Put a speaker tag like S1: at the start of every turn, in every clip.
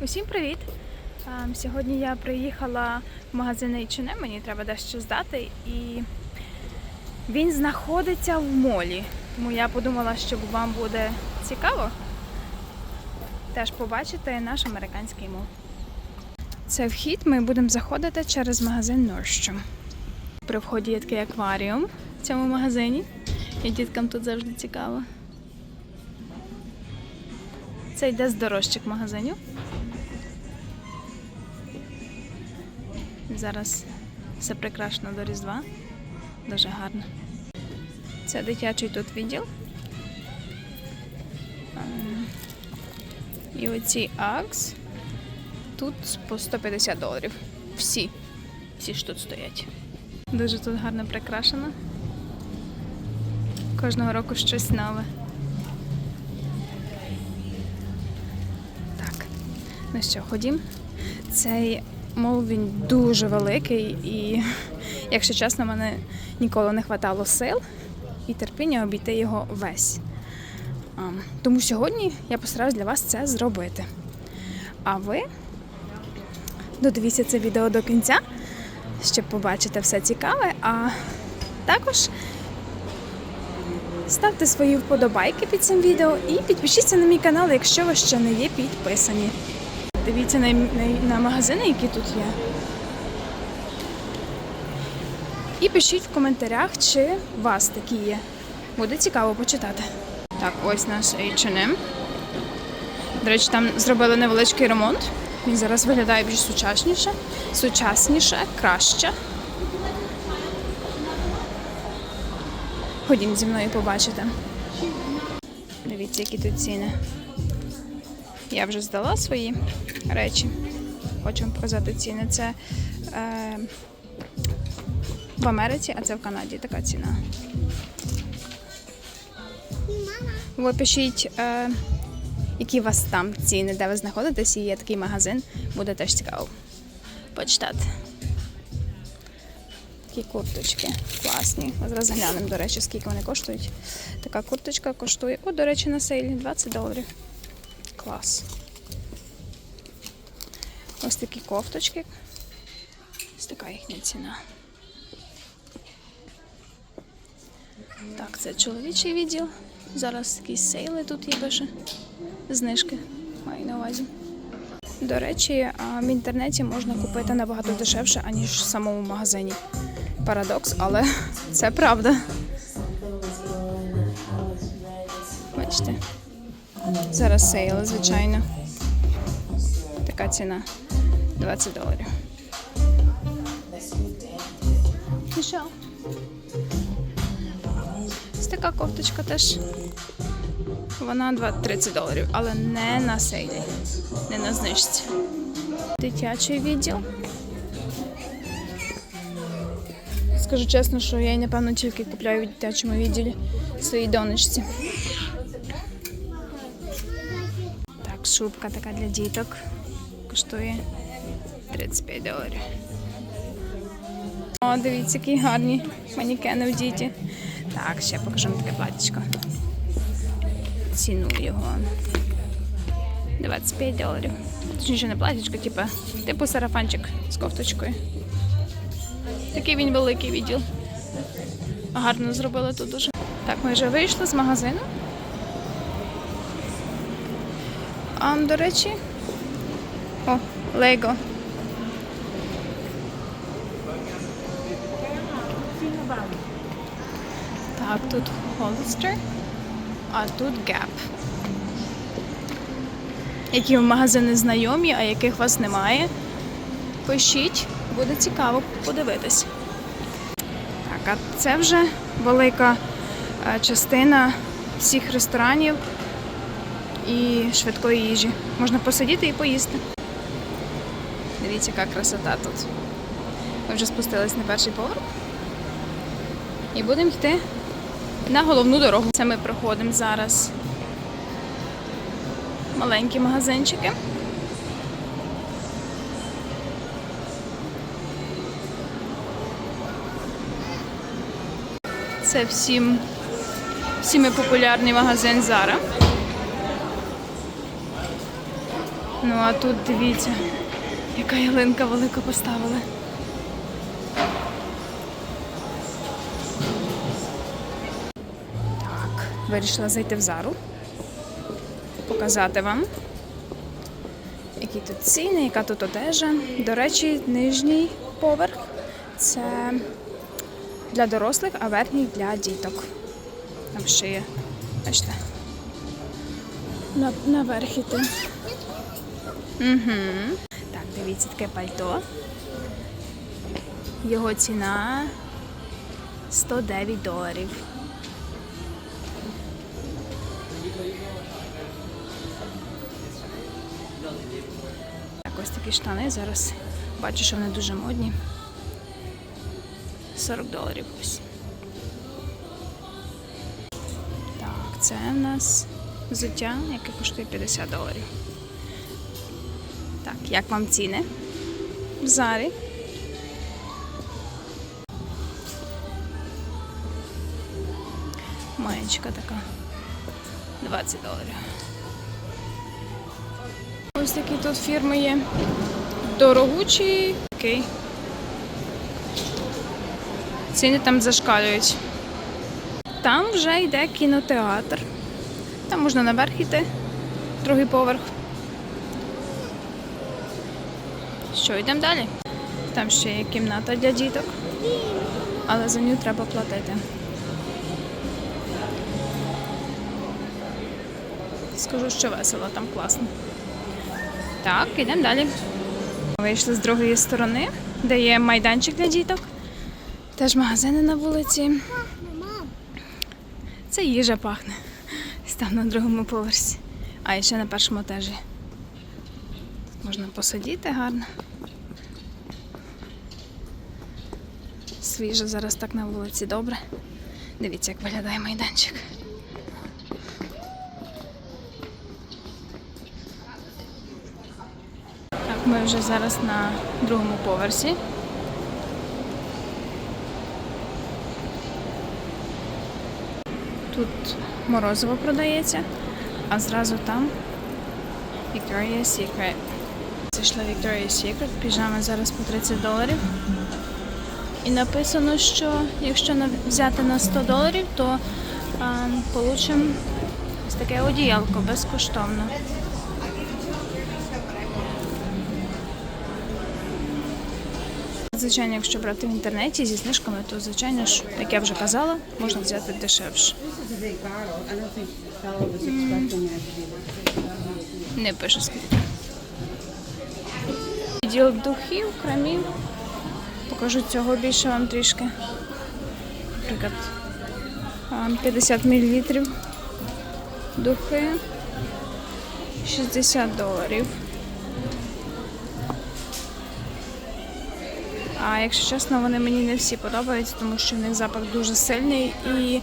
S1: Усім привіт! Ем, Сьогодні я приїхала в магазин H&M, мені треба дещо здати, і він знаходиться в молі. Тому я подумала, що вам буде цікаво теж побачити наш американський мол. Це вхід, ми будемо заходити через магазин Nordstrom. При вході є такий акваріум в цьому магазині, і діткам тут завжди цікаво. Це йде з дорожчих магазинів. Зараз все прикрашено до Різдва. Дуже гарно. Це дитячий тут відділ. Ем, І оці Акс тут по 150 доларів. Всі. Всі ж тут стоять. Дуже тут гарно прикрашено. Кожного року щось нове. Так. Ну що, ходім. Цей мол він дуже великий, і, якщо чесно, мене ніколи не вистачало сил і терпіння обійти його весь. Тому сьогодні я постараюсь для вас це зробити. А ви додивіться це відео до кінця, щоб побачити все цікаве. А також ставте свої вподобайки під цим відео і підпишіться на мій канал, якщо ви ще не є підписані. Дивіться на, на, на магазини, які тут є. І пишіть в коментарях, чи у вас такі є. Буде цікаво почитати. Так, ось наш H&M. До речі, там зробили невеличкий ремонт. Він зараз виглядає більш сучасніше, сучасніше, краще. Ходім зі мною побачите. Дивіться, які тут ціни. Я вже здала свої речі. Хочу вам показати ціни. Це е, в Америці, а це в Канаді така ціна. Ви пишіть, е, які у вас там ціни, де ви знаходитесь, і є такий магазин, буде теж цікаво почитати. Такі курточки класні. Ми зараз глянемо, до речі, скільки вони коштують. Така курточка коштує, о, до речі, на сейлі 20 доларів. Клас. Ось такі кофточки. Ось така їхня ціна. Так, це чоловічий відділ. Зараз такі сейли тут є пише. Знижки. Маю на увазі. До речі, в інтернеті можна купити набагато дешевше, аніж в самому магазині. Парадокс, але це правда. Бачите. Зараз сейл, звичайно. Така ціна 20 доларів. Що? Ось така кофточка теж. Вона 2 30 доларів, але не на сейлі, не на знижці. Дитячий відділ. Скажу чесно, що я, напевно, тільки купляю в дитячому відділі своїй донечці. Шубка така для діток. Коштує 35 доларів. О, дивіться, які гарні манікени в діті. Так, ще покажу таке платічко. Ціну його. 25 доларів. Точніше, не платічко, типу, типу сарафанчик з кофточкою. Такий він великий відділ. Гарно зробили тут дуже. Так, ми вже вийшли з магазину. А, до речі, о, Лего. Так, тут Hollister, а тут Gap. Які в магазини знайомі, а яких вас немає. Пишіть, буде цікаво подивитись. Так, а це вже велика е, частина всіх ресторанів і швидкої їжі. Можна посидіти і поїсти. Дивіться, яка красота тут. Ми вже спустились на перший поверх. І будемо йти на головну дорогу. Це ми проходимо зараз маленькі магазинчики. Це всім, всіми популярний магазин Zara. Ну а тут дивіться, яка ялинка велика поставили. Так, вирішила зайти в зару, показати вам, які тут ціни, яка тут одежа. До речі, нижній поверх це для дорослих, а верхній для діток. Там ще є, бачите, на, наверх іти. Угу. Так, дивіться таке пальто. Його ціна 109 доларів. Так, ось такі штани. Зараз бачу, що вони дуже модні. 40 доларів ось. Так, це в нас взуття, яке коштує 50 доларів. Так, як вам ціни? В зарі. Маєчка така. 20 доларів. Ось такі тут фірми є. Дорогучі. Окей. Ціни там зашкалюють. Там вже йде кінотеатр. Там можна наверх йти, другий поверх. Що, йдемо далі? Там ще є кімната для діток, але за нього треба платити. Скажу, що весело, там класно. Так, йдемо далі. Вийшли з другої сторони, де є майданчик для діток. Теж магазини на вулиці. Це їжа пахне. Став на другому поверсі. А ще на першому етажі. Можна посидіти гарно. Свіже зараз так на вулиці добре. Дивіться, як виглядає майданчик. Так, ми вже зараз на другому поверсі. Тут морозиво продається, а зразу там Victoria's Secret. Зайшла Victoria's Secret, піжама зараз по 30 доларів. І написано, що якщо взяти на 100 доларів, то получимо ось таке одіялко безкоштовно. Звичайно, якщо брати в інтернеті зі знижками, то звичайно ж, як я вже казала, можна взяти дешевше.
S2: This is a
S1: Відділ духів, кремів. Покажу цього більше вам трішки. Наприклад, 50 мл. Духи 60 доларів. А якщо чесно, вони мені не всі подобаються, тому що в них запах дуже сильний і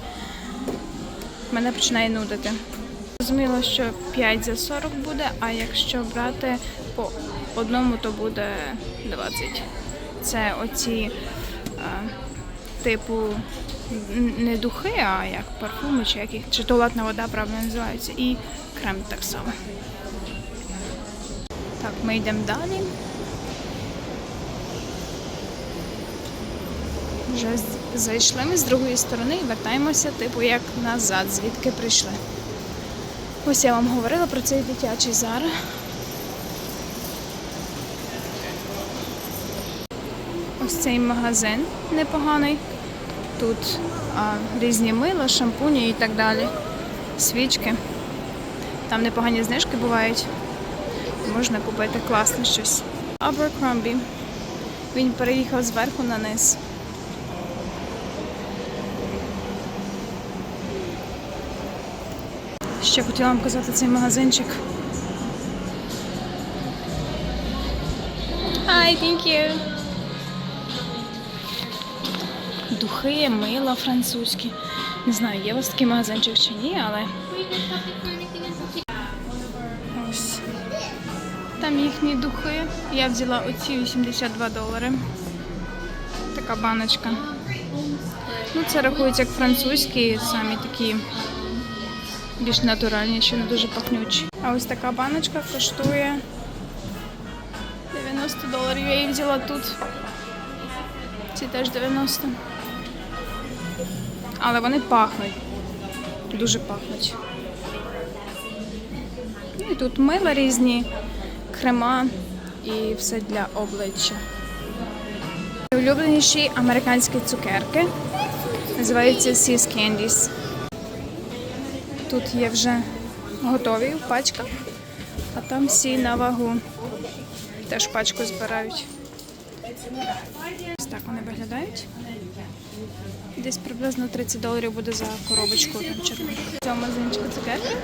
S1: мене починає нудити. Зрозуміло, що 5 за 40 буде, а якщо брати по одному, то буде 20. Це оці а, типу не духи, а як парфуми, чи як їх, чи туалетна вода правильно називається, і крем так само. Так, ми йдемо далі. Вже зайшли ми з другої сторони і вертаємося, типу, як назад, звідки прийшли. Ось я вам говорила про цей дитячий зар. Ось цей магазин непоганий. Тут а, різні мила, шампуні і так далі. Свічки. Там непогані знижки бувають. Можна купити класне щось. Abercrombie. Він переїхав зверху на низ. Ще хотіла вам показати цей магазинчик. Hi, thank you. Духи, мила французькі. Не знаю, є у вас такий магазинчик чи ні, але ось. Там їхні духи. Я взяла оці 82 долари. Така баночка. Ну, це рахується як французькі, самі такі більш натуральні, ще не дуже пахнючі. А ось така баночка коштує 90 доларів. Я її взяла тут. Ці теж 90. Але вони пахнуть. Дуже пахнуть. Ну і тут мила різні, крема і все для обличчя. Улюбленіші американські цукерки. Називаються Sis Candies. Тут є вже готові в пачках, а там всі на вагу. Теж пачку збирають. Ось так вони виглядають. Десь приблизно 30 доларів буде за коробочку. В цьому магазинчику цукерки.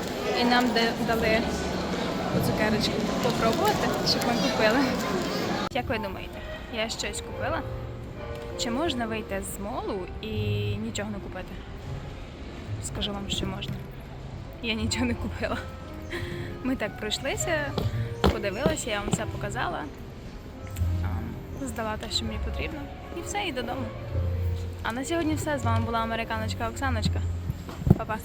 S1: І нам дали цукерочку попробувати, щоб ми купили. Як ви думаєте, я щось купила? Чи можна вийти з молу і нічого не купити? Скажу вам, що можна. Я нічого не купила. Ми так пройшлися, подивилися, я вам все показала. Здала те, що мені потрібно. І все, і додому. А на сьогодні все. З вами була американочка Оксаночка. Па-па.